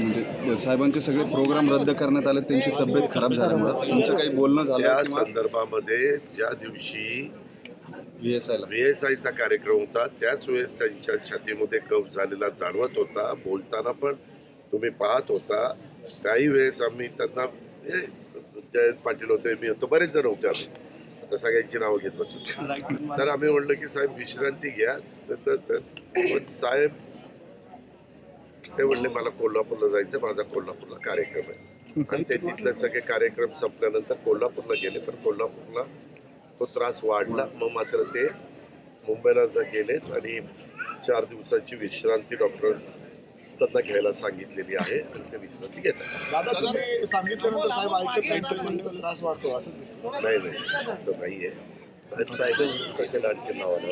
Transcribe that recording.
साहेबांचे सगळे प्रोग्राम रद्द करण्यात आले त्यांची तब्येत खराब झाल्यामुळे. तुमचं काही बोलणं त्या झालं किंवा संदर्भामध्ये ज्या दिवशी व्ही एस आयला व्ही एस आयचा कार्यक्रम होता त्याच वेळेस त्यांच्या छातीमध्ये कफ झालेला जाणवत होता. बोलताना पण तुम्ही पाहत होता. त्याही वेळेस आम्ही त्यांना जयंत पाटील होते मी होतो बरेच जण होते आम्ही. आता सगळ्यांची नावं घेत बसत तर आम्ही म्हणलं की साहेब विश्रांती घ्या. तर- साहेब ते म्हणले मला कोल्हापूरला जायचं माझा कोल्हापूरला कार्यक्रम आहे. आणि ते तिथले सगळे कार्यक्रम संपल्यानंतर कोल्हापूरला गेले पण कोल्हापूरला तो त्रास वाढला. मग मात्र ते मुंबईला गेलेत आणि चार दिवसाची विश्रांती डॉक्टर त्यांना घ्यायला सांगितलेली आहे आणि ते विश्रांती घेतात. दादा तुम्ही सांगितल्यानंतर साहेब ऐकत नाही त्रास वाढतो असं नाही नाही असं नाहीये. साहेब साहेब कसे आणखी नावाला